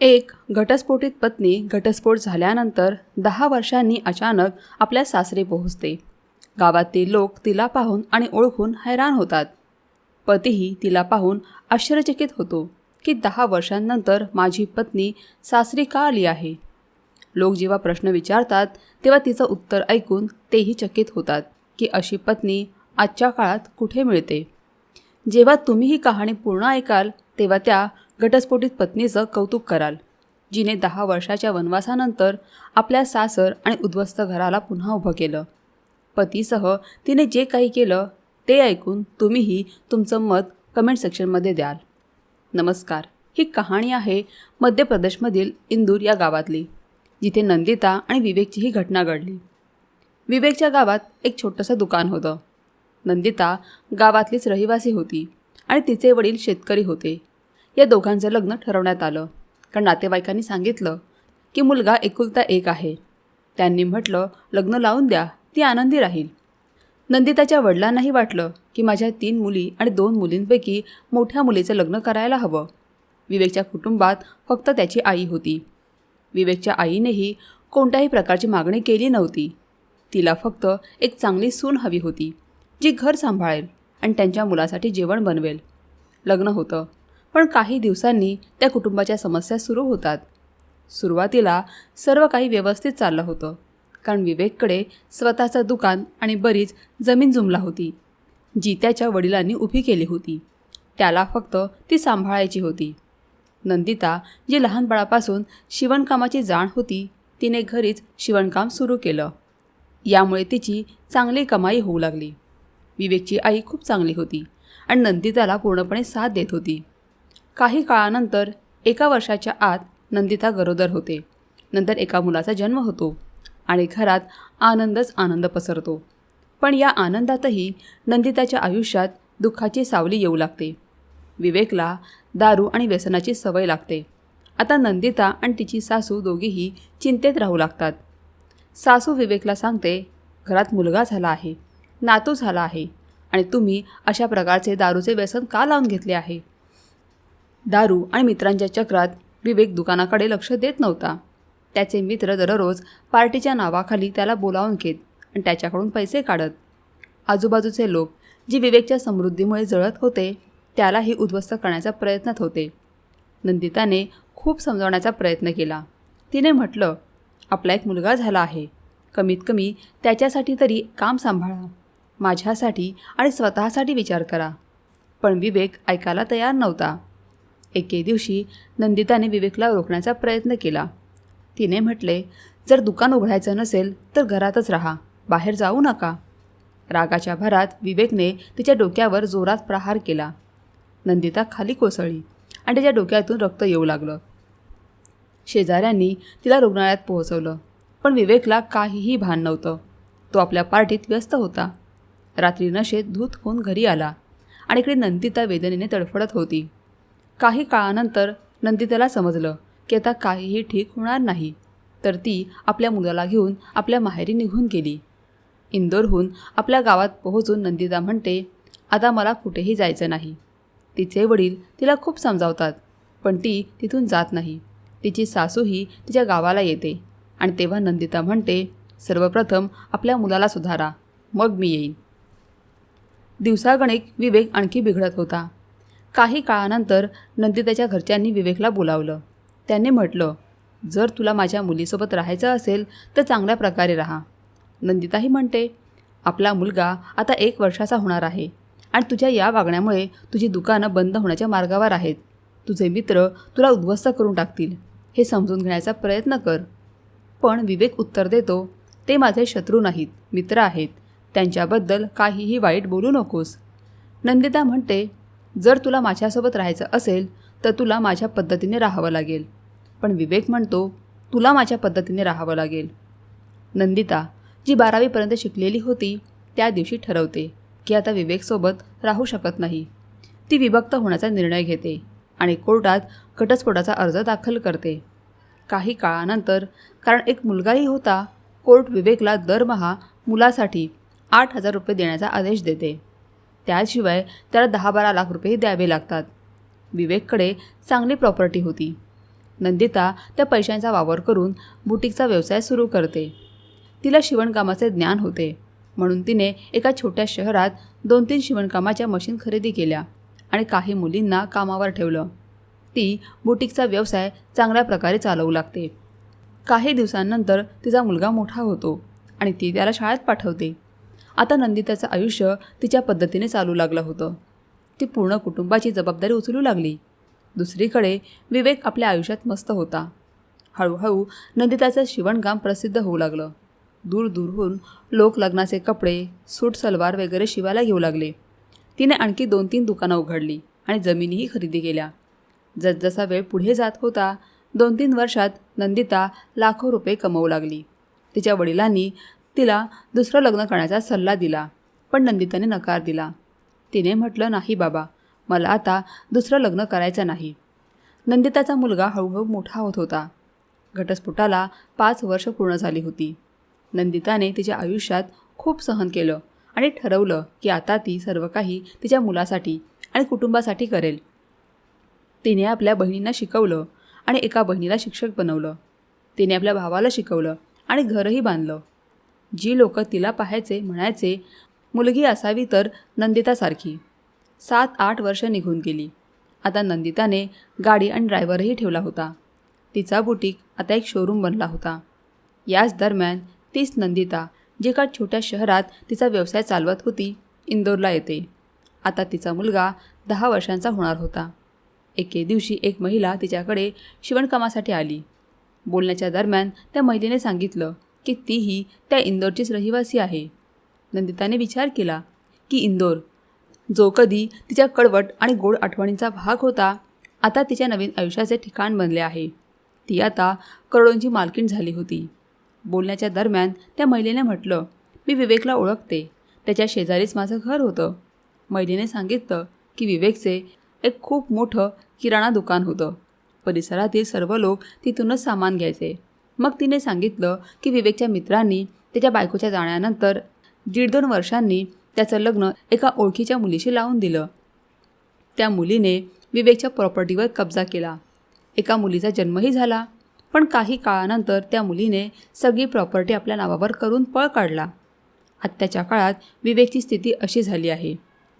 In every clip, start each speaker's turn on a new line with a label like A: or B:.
A: एक घटस्फोटित पत्नी घटस्फोट झाल्यानंतर दहा वर्षांनी अचानक आपल्या सासरी पोहोचते. गावातील लोक तिला पाहून आणि ओळखून हैराण होतात. पतीही तिला पाहून आश्चर्यचकित होतो की दहा वर्षांनंतर माझी पत्नी सासरी का आली आहे? लोक जेव्हा प्रश्न विचारतात तेव्हा तिचं उत्तर ऐकून तेही चकित होतात की अशी पत्नी आजच्या काळात कुठे मिळते? जेव्हा तुम्ही ही कहाणी पूर्ण ऐकाल तेव्हा त्या घटस्फोटित पत्नीचं कौतुक कराल. जिने दहा वर्षाच्या वनवासानंतर आपल्या सासर आणि उद्ध्वस्त घराला पुन्हा उभं केलं. पतीसह तिने जे काही केलं ते ऐकून तुम्हीही तुमचं मत कमेंट सेक्शनमध्ये द्याल. नमस्कार. ही कहाणी आहे मध्य प्रदेशमधील इंदूर या गावातली जिथे नंदिता आणि विवेकची ही घटना घडली. विवेकच्या गावात एक छोटंसं दुकान होतं. नंदिता गावातलीच रहिवासी होती आणि तिचे वडील शेतकरी होते. या दोघांचं लग्न ठरवण्यात आलं. कारण नातेवाईकांनी सांगितलं की मुलगा एकुलता एक आहे. त्यांनी म्हटलं लग्न लावून द्या ती आनंदी राहील. नंदिताच्या वडिलांनाही वाटलं की माझ्या तीन मुली आणि दोन मुलींपैकी मोठ्या मुलीचं लग्न करायला हवं. विवेकच्या कुटुंबात फक्त त्याची आई होती. विवेकच्या आईनेही कोणत्याही प्रकारची मागणी केली नव्हती. तिला फक्त एक चांगली सून हवी होती जी घर सांभाळेल आणि त्यांच्या मुलासाठी जेवण बनवेल. लग्न होतं. पण काही दिवसांनी त्या कुटुंबाच्या समस्या सुरू होतात. सुरुवातीला सर्व काही व्यवस्थित चाललं होतं. कारण विवेककडे स्वतःचं दुकान आणि बरीच जमीन जुमला होती. जी त्याच्या वडिलांनी उभी केली होती. त्याला फक्त ती सांभाळायची होती. नंदिता जी लहानपणापासून शिवणकामाची जाण होती तिने घरीच शिवणकाम सुरू केलं. यामुळे तिची चांगली कमाई होऊ लागली. विवेकची आई खूप चांगली होती आणि नंदिताला पूर्णपणे साथ देत होती. काही काळानंतर एका वर्षाच्या आत नंदिता गरोदर होते. नंतर एका मुलाचा जन्म होतो आणि घरात आनंदच आनंद पसरतो. पण या आनंदातही नंदिताच्या आयुष्यात दुःखाची सावली येऊ लागते. विवेकला दारू आणि व्यसनाची सवय लागते. आता नंदिता आणि तिची सासू दोघीही चिंतेत राहू लागतात. सासू विवेकला सांगते घरात मुलगा झाला आहे नातू झाला आहे आणि तुम्ही अशा प्रकारचे दारूचे व्यसन का लावून घेतले आहे? दारू आणि मित्रांच्या चक्रात विवेक दुकानाकडे लक्ष देत नव्हता. त्याचे मित्र दररोज पार्टीच्या नावाखाली त्याला बोलावून घेत आणि त्याच्याकडून पैसे काढत. आजूबाजूचे लोक जी विवेकच्या समृद्धीमुळे जळत होते त्यालाही उद्ध्वस्त करण्याचा प्रयत्नात होते. नंदिताने खूप समजावण्याचा प्रयत्न केला. तिने म्हटलं आपला एक मुलगा झाला आहे. कमीत कमी त्याच्यासाठी तरी काम सांभाळा. माझ्यासाठी आणि स्वतःसाठी विचार करा. पण विवेक ऐकायला तयार नव्हता. एके दिवशी नंदिताने विवेकला रोखण्याचा प्रयत्न केला. तिने म्हटले जर दुकान उघडायचं नसेल तर घरातच राहा. बाहेर जाऊ नका. रागाच्या भरात विवेकने तिच्या डोक्यावर जोरात प्रहार केला. नंदिता खाली कोसळली आणि तिच्या डोक्यातून रक्त येऊ लागलं. शेजाऱ्यांनी तिला रुग्णालयात पोहोचवलं पण विवेकला काहीही भान नव्हतं. तो आपल्या पार्टीत व्यस्त होता. रात्री नशेत धूत होऊन घरी आला आणि इकडे नंदिता वेदनेने तडफडत होती. काही काळानंतर नंदिताला समजलं की आता काहीही ठीक होणार नाही. तर ती आपल्या मुलाला घेऊन आपल्या माहेरी निघून गेली. इंदोरहून आपल्या गावात पोहोचून नंदिता म्हणते आता मला कुठेही जायचं नाही. तिचे वडील तिला खूप समजावतात पण ती तिथून जात नाही. तिची सासूही तिच्या गावाला येते आणि तेव्हा नंदिता म्हणते सर्वप्रथम आपल्या मुलाला सुधारा मग मी येईन. दिवसागणिक विवेक आणखी बिघडत होता. काही काळानंतर नंदिताच्या घरच्यांनी विवेकला बोलावलं. त्यांनी म्हटलं जर तुला माझ्या मुलीसोबत राहायचं असेल तर चांगल्या प्रकारे राहा. नंदिताही म्हणते आपला मुलगा आता एक वर्षाचा होणार आहे आणि तुझ्या या वागण्यामुळे तुझी दुकानं बंद होण्याच्या मार्गावर आहेत. तुझे मित्र तुला उद्ध्वस्त करून टाकतील. हे समजून घेण्याचा प्रयत्न कर. पण विवेक उत्तर देतो ते माझे शत्रू नाहीत मित्र आहेत. त्यांच्याबद्दल काहीही वाईट बोलू नकोस. नंदिता म्हणते जर तुला माझ्यासोबत राहायचं असेल तर तुला माझ्या पद्धतीने राहावं लागेल. पण विवेक म्हणतो तुला माझ्या पद्धतीने राहावं लागेल. नंदिता जी बारावीपर्यंत शिकलेली होती त्या दिवशी ठरवते की आता विवेकसोबत राहू शकत नाही. ती विभक्त होण्याचा निर्णय घेते आणि कोर्टात घटस्फोटाचा अर्ज दाखल करते. काही काळानंतर कारण एक मुलगाही होता कोर्ट विवेकला दरमहा मुलासाठी आठ हजार रुपये देण्याचा आदेश देते. त्याशिवाय त्याला दहा बारा लाख रुपये द्यावे लागतात. विवेककडे चांगली प्रॉपर्टी होती. नंदिता त्या पैशांचा वापर करून बुटीकचा व्यवसाय सुरू करते. तिला शिवणकामाचे ज्ञान होते. म्हणून तिने एका छोट्या शहरात दोन तीन शिवणकामाच्या मशीन खरेदी केल्या आणि काही मुलींना कामावर ठेवलं. ती बुटीकचा व्यवसाय चांगल्या प्रकारे चालवू लागते. काही दिवसांनंतर तिचा मुलगा मोठा होतो आणि ती त्याला शाळेत पाठवते. आता नंदिताचं आयुष्य तिच्या पद्धतीने चालू लागलं होतं. ती पूर्ण कुटुंबाची जबाबदारी उचलू लागली. दुसरीकडे विवेक आपल्या आयुष्यात मस्त होता. हळूहळू नंदिताचं शिवणकाम प्रसिद्ध होऊ लागलं. दूर दूरहून लोक लग्नाचे कपडे सूट सलवार वगैरे शिवायला घेऊ लागले. तिने आणखी दोन तीन दुकानं उघडली आणि जमिनीही खरेदी केल्या. जसजसा वेळ पुढे जात होता दोन तीन वर्षात नंदिता लाखो रुपये कमवू लागली. तिच्या वडिलांनी तिला दुसरं लग्न करण्याचा सल्ला दिला पण नंदिताने नकार दिला. तिने म्हटलं नाही बाबा मला आता दुसरं लग्न करायचं नाही. नंदिताचा मुलगा हळूहळू मोठा होत होता. घटस्फोटाला पाच वर्ष पूर्ण झाली होती. नंदिताने तिच्या आयुष्यात खूप सहन केलं आणि ठरवलं की आता ती सर्व काही तिच्या मुलासाठी आणि कुटुंबासाठी करेल. तिने आपल्या बहिणींना शिकवलं आणि एका बहिणीला शिक्षक बनवलं. तिने आपल्या भावाला शिकवलं आणि घरही बांधलं. जी लोक तिला पाहायचे म्हणायचे मुलगी असावी तर नंदितासारखी. सात आठ वर्ष निघून गेली. आता नंदिताने गाडी आणि ड्रायव्हरही ठेवला होता. तिचा बुटीक आता एक शोरूम बनला होता. याच दरम्यान तीच नंदिता जे का छोट्या शहरात तिचा व्यवसाय चालवत होती इंदोरला येते. आता तिचा मुलगा दहा वर्षांचा होणार होता. एके दिवशी एक महिला तिच्याकडे शिवणकामासाठी आली. बोलण्याच्या दरम्यान त्या महिलेने सांगितलं की तीही त्या इंदोरचीच रहिवासी आहे. नंदिताने विचार केला की इंदोर जो कधी तिच्या कडवट आणि गोड आठवणींचा भाग होता आता तिच्या नवीन आयुष्याचे ठिकाण बनले आहे. ती आता करोडोंची मालकीण झाली होती. बोलण्याच्या दरम्यान त्या महिलेने म्हटलं मी विवेकला ओळखते. त्याच्या शेजारीच माझं घर होतं. महिलेने सांगितलं की विवेकचे एक खूप मोठं किराणा दुकान होतं. परिसरातील सर्व लोक तिथूनच सामान घ्यायचे. मग तिने सांगितलं की विवेकच्या मित्रांनी त्याच्या बायकोच्या जाण्यानंतर दीड दोन वर्षांनी त्याचं लग्न एका ओळखीच्या मुलीशी लावून दिलं. त्या मुलीने विवेकच्या प्रॉपर्टीवर कब्जा केला. एका मुलीचा जन्मही झाला पण काही काळानंतर त्या मुलीने सगळी प्रॉपर्टी आपल्या नावावर करून पळ काढला. आत्ताच्या काळात विवेकची स्थिती अशी झाली आहे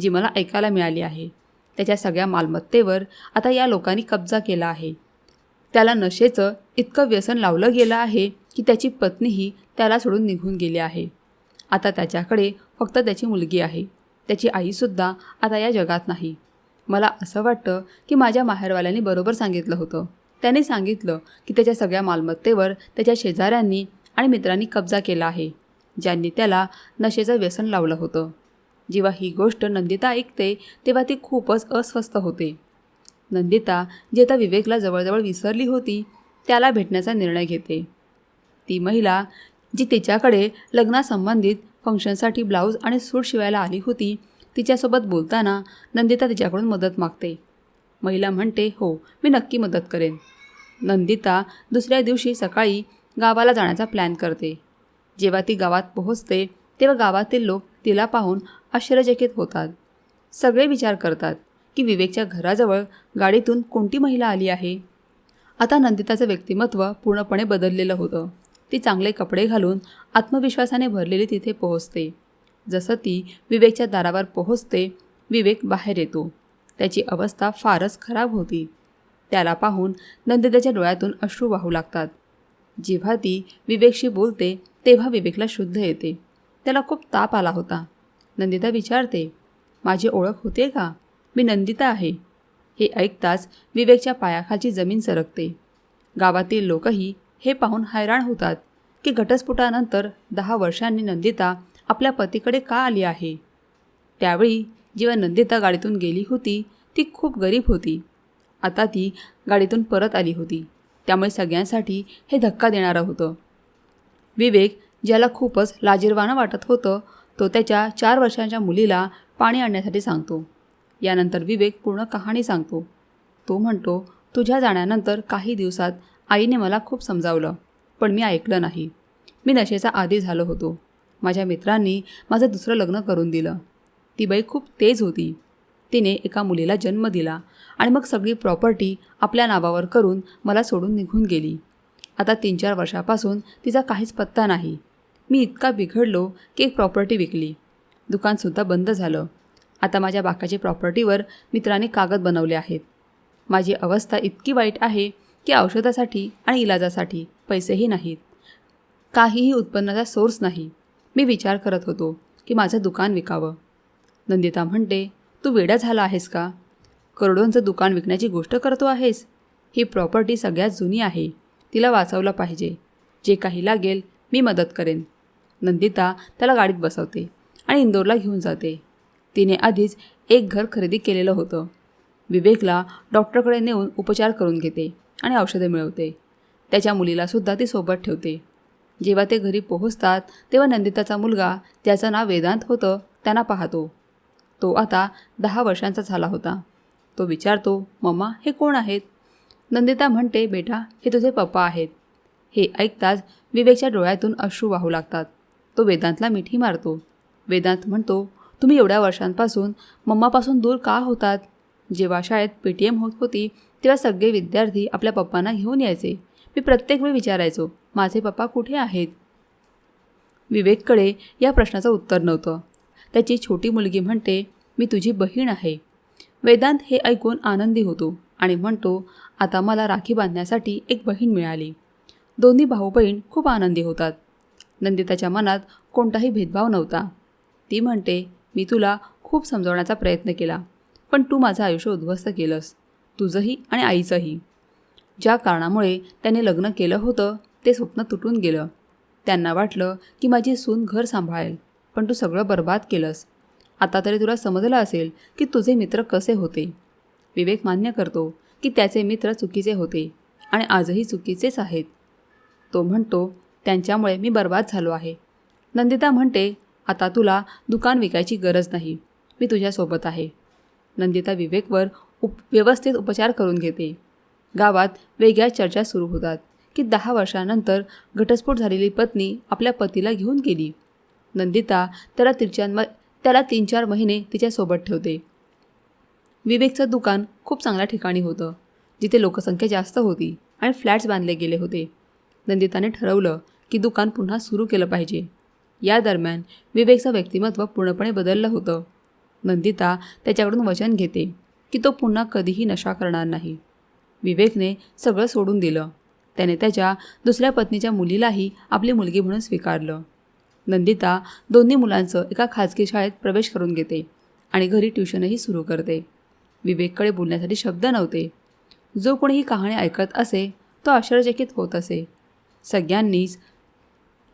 A: जी मला ऐकायला मिळाली आहे. त्याच्या सगळ्या मालमत्तेवर आता या लोकांनी कब्जा केला आहे. त्याला नशेचं इतकं व्यसन लावलं गेलं आहे की त्याची पत्नीही त्याला सोडून निघून गेली आहे. आता त्याच्याकडे फक्त त्याची मुलगी आहे. त्याची आईसुद्धा आता या जगात नाही. मला असं वाटतं की माझ्या माहेरवाल्यांनी बरोबर सांगितलं होतं. त्याने सांगितलं की त्याच्या सगळ्या मालमत्तेवर त्याच्या शेजाऱ्यांनी आणि मित्रांनी कब्जा केला आहे. ज्यांनी त्याला नशेचं व्यसन लावलं होतं. जेव्हा ही गोष्ट नंदिता ऐकते तेव्हा ती खूपच अस्वस्थ होते. नंदिता जी आता विवेकला जवळजवळ विसरली होती त्याला भेटण्याचा निर्णय घेते. ती महिला जी तिच्याकडे लग्नासंबंधित फंक्शनसाठी ब्लाऊज आणि सूट शिवायला आली होती तिच्यासोबत बोलताना नंदिता तिच्याकडून मदत मागते. महिला म्हणते हो मी नक्की मदत करेन. नंदिता दुसऱ्या दिवशी सकाळी गावाला जाण्याचा प्लॅन करते. जेव्हा ती गावात पोहोचते तेव्हा गावातील लोक तिला पाहून आश्चर्यचकित होतात. सगळे विचार करतात. की विवेकच्या घराजवळ गाडीतून कोणती महिला आली आहे? आता नंदिताचं व्यक्तिमत्व पूर्णपणे बदललेलं होतं. ती चांगले कपडे घालून आत्मविश्वासाने भरलेली तिथे पोहोचते. जसं ती विवेकच्या दारावर पोहोचते विवेक बाहेर येतो. त्याची अवस्था फारच खराब होती. त्याला पाहून नंदिताच्या डोळ्यातून अश्रू वाहू लागतात. जेव्हा ती विवेकशी बोलते तेव्हा विवेकला शुद्ध येते. त्याला खूप ताप आला होता. नंदिता विचारते माझी ओळख होते का? मी नंदिता आहे. हे ऐकताच विवेकच्या पायाखालची जमीन सरकते. गावातील लोकही हे पाहून हैराण होतात की घटस्फोटानंतर दहा वर्षांनी नंदिता आपल्या पतीकडे का आली आहे? त्यावेळी जेव्हा नंदिता गाडीतून गेली होती ती खूप गरीब होती. आता ती गाडीतून परत आली होती. त्यामुळे सगळ्यांसाठी हे धक्का देणारं होतं. विवेक ज्याला खूपच लाजीरवाणं वाटत होतं तो त्याच्या चार वर्षांच्या मुलीला पाणी आणण्यासाठी सांगतो. यानंतर विवेक पूर्ण कहाणी सांगतो. तो म्हणतो तुझ्या जाण्यानंतर काही दिवसात आईने मला खूप समजावलं पण मी ऐकलं नाही. मी नशेचा आधी झालो होतो. माझ्या मित्रांनी माझं दुसरं लग्न करून दिलं. ती बाई खूप तेज होती. तिने एका मुलीला जन्म दिला आणि मग सगळी प्रॉपर्टी आपल्या नावावर करून मला सोडून निघून गेली. आता तीन चार वर्षापासून तिचा काहीच पत्ता नाही. मी इतका बिघडलो की एक प्रॉपर्टी विकली. दुकानसुद्धा बंद झालं. आता माझ्या बाकाच्या प्रॉपर्टीवर मित्राने कागद बनवले आहेत. माझी अवस्था इतकी वाईट आहे की औषधासाठी आणि इलाजासाठी पैसेही नाहीत. काहीही उत्पन्नाचा सोर्स नाही. मी विचार करत होतो की माझं दुकान विकावं. नंदिता म्हणते तू वेडा झाला आहेस का? करोडोंचं दुकान विकण्याची गोष्ट करतो आहेस? ही प्रॉपर्टी सगळ्यात जुनी आहे. तिला वाचवलं पाहिजे. जे काही लागेल मी मदत करेन. नंदिता त्याला गाडीत बसवते आणि इंदोरला घेऊन जाते. तिने आधीच एक घर खरेदी केलेलं होतं. विवेकला डॉक्टरकडे नेऊन उपचार करून घेते आणि औषधे मिळवते. त्याच्या मुलीलासुद्धा ती सोबत ठेवते. जेव्हा ते घरी पोहोचतात तेव्हा नंदिताचा मुलगा ज्याचं नाव वेदांत होतं त्यांना पाहतो. तो आता दहा वर्षांचा झाला होता. तो विचारतो मम्मा हे कोण आहेत? नंदिता म्हणते बेटा हे तुझे पप्पा आहेत. हे ऐकताच विवेकच्या डोळ्यातून अश्रू वाहू लागतात. तो वेदांतला मिठी मारतो. वेदांत म्हणतो तुम्ही एवढ्या वर्षांपासून मम्मापासून दूर का होतात? जेव्हा शाळेत पी टी एम होत होती तेव्हा सगळे विद्यार्थी आपल्या पप्पांना घेऊन यायचे. मी प्रत्येक वेळी विचारायचो माझे पप्पा कुठे आहेत? विवेककडे या प्रश्नाचं उत्तर नव्हतं. त्याची छोटी मुलगी म्हणते मी तुझी बहीण आहे. वेदांत हे ऐकून आनंदी होतो आणि म्हणतो आता मला राखी बांधण्यासाठी एक बहीण मिळाली. दोन्ही भाऊ बहीण खूप आनंदी होतात. नंदिताच्या मनात कोणताही भेदभाव नव्हता. ती म्हणते मी तुला खूप समजवण्याचा प्रयत्न केला. पण तू माझं आयुष्य उद्ध्वस्त केलंस. तुझंही आणि आईचंही. ज्या कारणामुळे त्याने लग्न केलं होतं ते स्वप्न तुटून गेलं. त्यांना वाटलं की माझी सून घर सांभाळेल पण तू सगळं बर्बाद केलंस. आता तरी तुला समजलं असेल की तुझे मित्र कसे होते. विवेक मान्य करतो की त्याचे मित्र चुकीचे होते आणि आजही चुकीचेच आहेत. तो म्हणतो त्यांच्यामुळे मी बर्बाद झालो आहे. नंदिता म्हणते आता तुला दुकान विकायची गरज नाही. मी तुझ्यासोबत आहे. नंदिता विवेकवर उप व्यवस्थित उपचार करून घेते. गावात वेगळ्या चर्चा सुरू होतात की दहा वर्षानंतर घटस्फोट झालेली पत्नी आपल्या पतीला घेऊन गेली. नंदिता त्याला तिच्या त्याला तीन चार महिने तिच्यासोबत ठेवते. विवेकचं दुकान खूप चांगल्या ठिकाणी होतं जिथे लोकसंख्या जास्त होती आणि फ्लॅट्स बांधले गेले होते. नंदिताने ठरवलं की दुकान पुन्हा सुरू केलं पाहिजे. या दरम्यान विवेकचं व्यक्तिमत्व पूर्णपणे बदललं होतं. नंदिता त्याच्याकडून वचन घेते की तो पुन्हा कधीही नशा करणार नाही. विवेकने सगळं सोडून दिलं. त्याने त्याच्या दुसऱ्या पत्नीच्या मुलीलाही आपली मुलगी म्हणून स्वीकारलं. नंदिता दोन्ही मुलांचं एका खाजगी शाळेत प्रवेश करून घेते आणि घरी ट्युशनही सुरू करते. विवेककडे बोलण्यासाठी शब्द नव्हते. जो कोणी ही कहाणी ऐकत असे तो आश्चर्यचकित होत असे. सगळ्यांनीच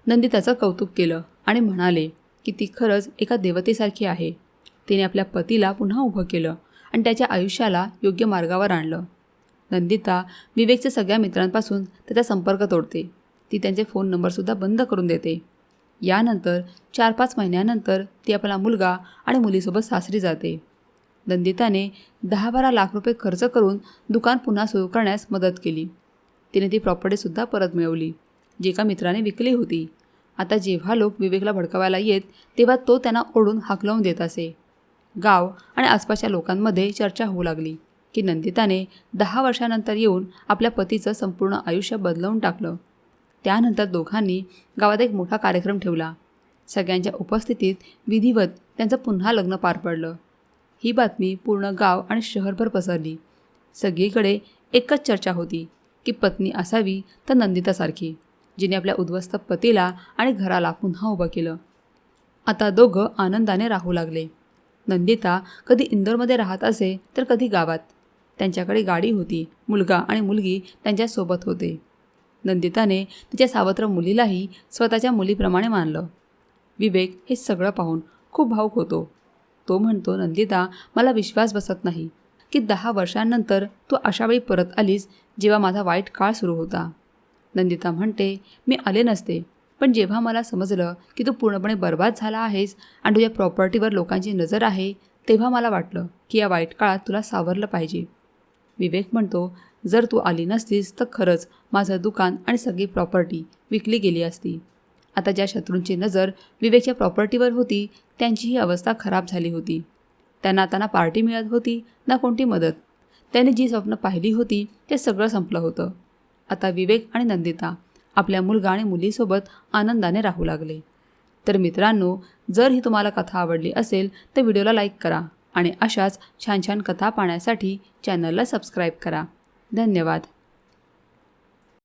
A: नंदिताचं कौतुक केलं. आणि म्हणाले की ती खरंच एका देवतेसारखी आहे. तिने आपल्या पतीला पुन्हा उभं केलं आणि त्याच्या आयुष्याला योग्य मार्गावर आणलं. नंदिता विवेकच्या सगळ्या मित्रांपासून त्याचा संपर्क तोडते. ती त्यांचे फोन नंबरसुद्धा बंद करून देते. यानंतर चार पाच महिन्यानंतर ती आपला मुलगा आणि मुलीसोबत सासरी जाते. नंदिताने दहा बारा लाख रुपये खर्च करून दुकान पुन्हा सुरू करण्यास मदत केली. तिने ती प्रॉपर्टीसुद्धा परत मिळवली जी का मित्राने विकली होती. आता जेव्हा लोक विवेकला भडकवायला येत तेव्हा तो त्यांना ओढून हाकलवून देत असे. गाव आणि आसपासच्या लोकांमध्ये चर्चा होऊ लागली की नंदिताने दहा वर्षानंतर येऊन आपल्या पतीचं संपूर्ण आयुष्य बदलवून टाकलं. त्यानंतर दोघांनी गावात एक मोठा कार्यक्रम ठेवला. सगळ्यांच्या उपस्थितीत विधिवत त्यांचं पुन्हा लग्न पार पडलं. ही बातमी पूर्ण गाव आणि शहरभर पसरली. सगळीकडे एकच चर्चा होती की पत्नी असावी तर नंदितासारखी. जिने आपल्या उद्ध्वस्त पतीला आणि घराला पुन्हा उभं केलं. आता दोघं आनंदाने राहू लागले. नंदिता कधी इंदोरमध्ये राहत असे तर कधी गावात. त्यांच्याकडे गाडी होती. मुलगा आणि मुलगी त्यांच्यासोबत होते. नंदिताने तिच्या सावत्र मुलीलाही स्वतःच्या मुलीप्रमाणे मानलं. विवेक हे सगळं पाहून खूप भाऊक होतो. तो म्हणतो नंदिता मला विश्वास बसत नाही. की दहा वर्षांनंतर तू अशावेळी परत आलीस जेव्हा माझा वाईट काळ सुरू होता. नंदिता म्हणते मी आले नसते पण जेव्हा मला समजलं की तू पूर्णपणे बर्बाद झाला आहेस आणि तुझ्या प्रॉपर्टीवर लोकांची नजर आहे तेव्हा मला वाटलं की या वाईट काळात तुला सावरलं पाहिजे. विवेक म्हणतो जर तू आली नसतीस तर खरंच माझं दुकान आणि सगळी प्रॉपर्टी विकली गेली असती. आता ज्या शत्रूंची नजर विवेकच्या प्रॉपर्टीवर होती त्यांची ही अवस्था खराब झाली होती. त्यांना आता ना पार्टी मिळत होती ना कोणती मदत. त्याने जी स्वप्न पाहिली होती ते सगळं संपलं होतं. आता विवेक आणि नंदिता आपल्या मुलगा आणि मुलीसोबत आनंदाने राहू लागले. तर मित्रांनो जर ही तुम्हाला कथा आवडली असेल तर व्हिडिओला लाईक करा आणि अशाच छान छान कथा पाहण्यासाठी चॅनलला सबस्क्राईब करा. धन्यवाद.